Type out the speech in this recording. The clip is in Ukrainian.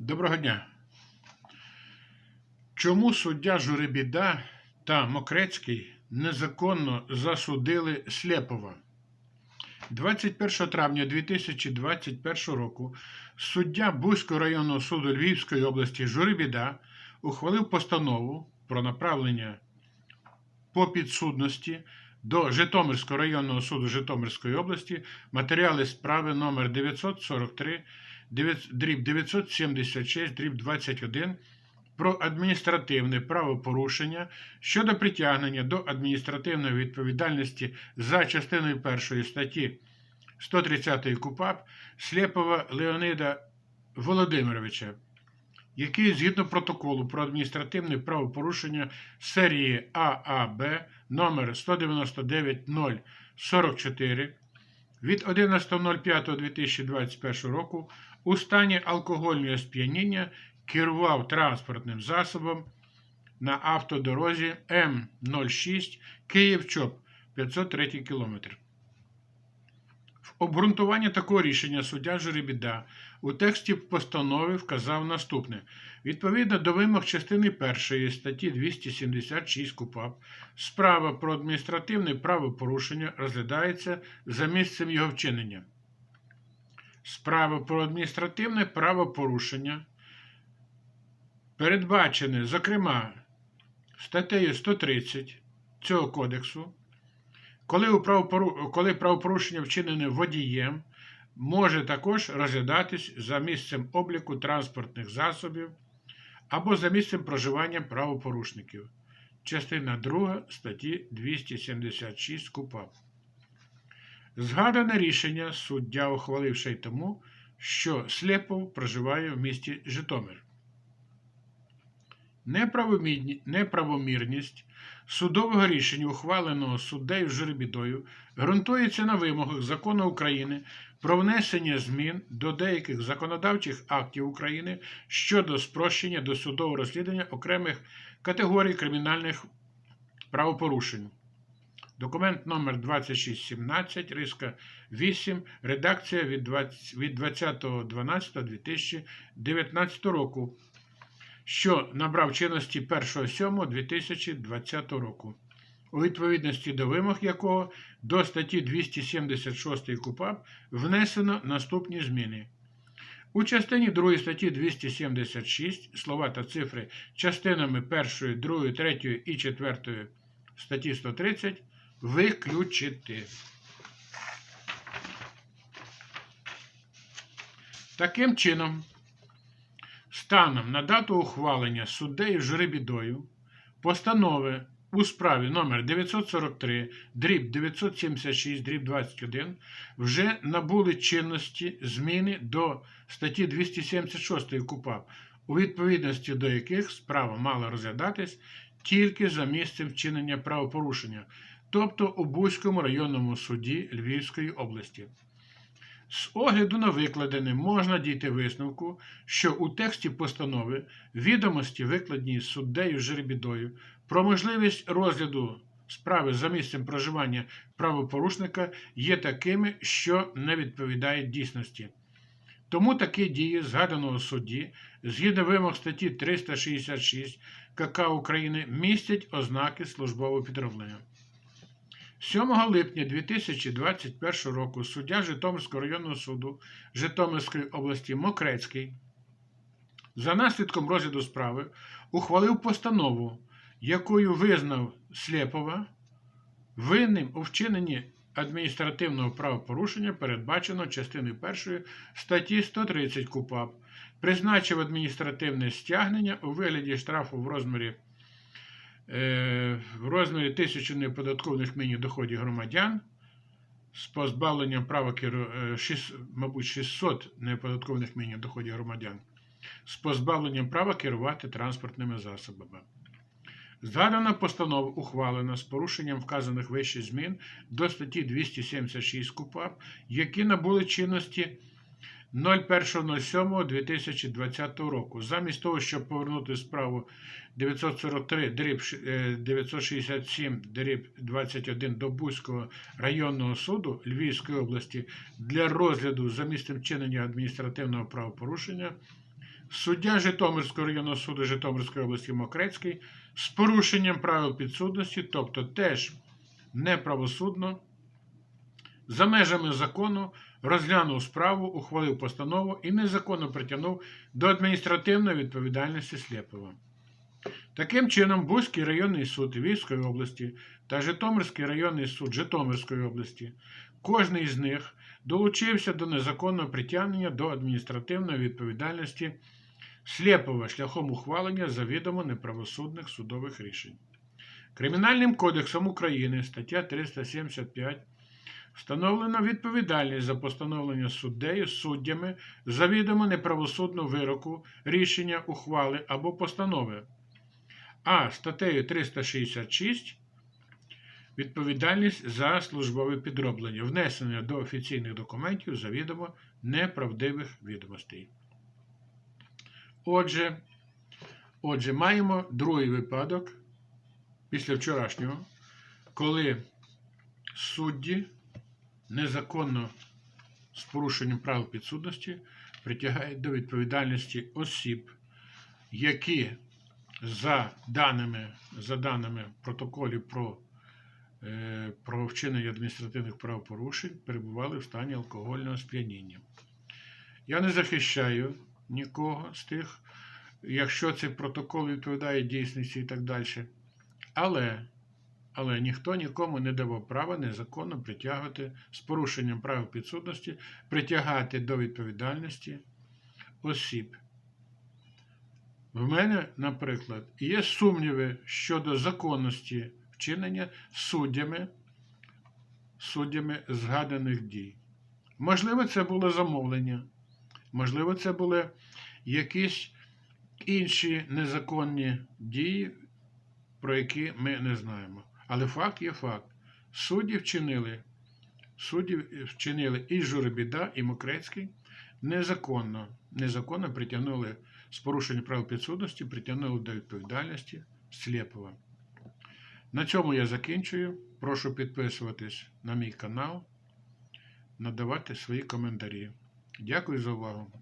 Доброго дня. Чому суддя Журибіда та Мокрецький незаконно засудили Слєпова? 21 травня 2021 року суддя Бузького районного суду Львівської області Журибіда ухвалив постанову про направлення по підсудності до Житомирського районного суду Житомирської області матеріали справи номер 943 9 дріб 976 дріб 21 про адміністративне правопорушення щодо притягнення до адміністративної відповідальності за частиною першої статті 130 КУПАП Слєпова Леонида Володимировича, який згідно протоколу про адміністративне правопорушення серії ААБ номер 199044 від 11.05.2021 року у стані алкогольного сп'яніння керував транспортним засобом на автодорозі М06 Київ-Чоп 503 км. В обґрунтуванні такого рішення суддя Жеребіда у тексті постанови вказав наступне. Відповідно до вимог частини 1 статті 276 КУПАП, справа про адміністративне правопорушення розглядається за місцем його вчинення. Справа про адміністративне правопорушення передбачене, зокрема, статтею 130 цього кодексу, коли, правопорушення вчинене водієм, може також розглядатись за місцем обліку транспортних засобів або за місцем проживання правопорушників. Частина 2 статті 276 КУПАП. Згадане рішення суддя ухвалив ще й тому, що Слєпов проживає в місті Житомир. Неправомірні- Неправомірність судового рішення, ухваленого суддею Жеребідою, ґрунтується на вимогах закону України про внесення змін до деяких законодавчих актів України щодо спрощення досудового розслідування окремих категорій кримінальних правопорушень. Документ номер 2617, риска 8, редакція від 20 від 20.12.2019 року, що набрав чинності 1.7.2020 року, у відповідності до вимог якого до статті 276 КУПАП внесено наступні зміни. У частині 2 статті 276 слова та цифри частинами 1, 2, 3 і 4 статті 130 виключити. Таким чином, станом на дату ухвалення суддею Жребідою постанови у справі номер 943 дріб 976 дріб 21 вже набули чинності зміни до статті 276 КУПАП, у відповідності до яких справа мала розглядатись тільки за місцем вчинення правопорушення, тобто у Бузькому районному суді Львівської області. З огляду на викладене можна дійти висновку, що у тексті постанови відомості, викладені суддею Жеребідою, про можливість розгляду справи за місцем проживання правопорушника є такими, що не відповідають дійсності. Тому такі дії згаданого судді, згідно вимог статті 366 КК України, містять ознаки службового підроблення. 7 липня 2021 року суддя Житомирського районного суду Житомирської області Мокрецький за наслідком розгляду справи ухвалив постанову, якою визнав Слєпова винним у вчиненні адміністративного правопорушення, передбаченого частиною 1 статті 130 КУПАП, призначив адміністративне стягнення у вигляді штрафу в розмірі в розмірі тисячі неоподаткованих мінімум доходів громадян з позбавленням права керу, е, шіс- мабуть, 600 неоподаткованих мінімум доходів громадян з позбавленням права керувати транспортними засобами. Згадана постанова ухвалена з порушенням вказаних вище змін до статті 276 КУПАП, які набули чинності 01.07.2020 року. Замість того, щоб повернути справу 943 967 21 до Бузького районного суду Львівської області для розгляду за місцем вчинення адміністративного правопорушення, суддя Житомирського районного суду Житомирської області Мокрецький з порушенням правил підсудності, тобто теж неправосудно, за межами закону розглянув справу, ухвалив постанову і незаконно притягнув до адміністративної відповідальності Слєпова. Таким чином, Бузький районний суд Львівської області та Житомирський районний суд Житомирської області, кожний з них долучився до незаконного притягнення до адміністративної відповідальності Слєпова шляхом ухвалення завідомо неправосудних судових рішень. Кримінальним кодексом України стаття 375 встановлено відповідальність за постановлення суддею суддями завідомо неправосудного вироку, рішення, ухвали або постанови. А статтею 366 відповідальність за службове підроблення, внесення до офіційних документів завідомо неправдивих відомостей. Отже, отже, маємо другий випадок після вчорашнього, коли судді незаконно з порушенням правил підсудності притягають до відповідальності осіб, які за даними, за даними протоколів про, е, про вчинення адміністративних правопорушень перебували в стані алкогольного сп'яніння. Я не захищаю нікого з тих, якщо цей протокол відповідає дійсності і так далі. Але, але ніхто нікому не давав права незаконно притягувати з порушенням правил підсудності, притягати до відповідальності осіб. В мене, наприклад, є сумніви щодо законності вчинення суддями, суддями згаданих дій. Можливо, це було замовлення, можливо, це були якісь інші незаконні дії, про які ми не знаємо. Але факт є факт. Судді вчинили, судді вчинили і Журебіда, і Мокрецький незаконно, незаконно притягнули з порушення правил підсудності, притягнули до відповідальності Слєпова. На цьому я закінчую. Прошу підписуватись на мій канал, надавати свої коментарі. Дякую за увагу.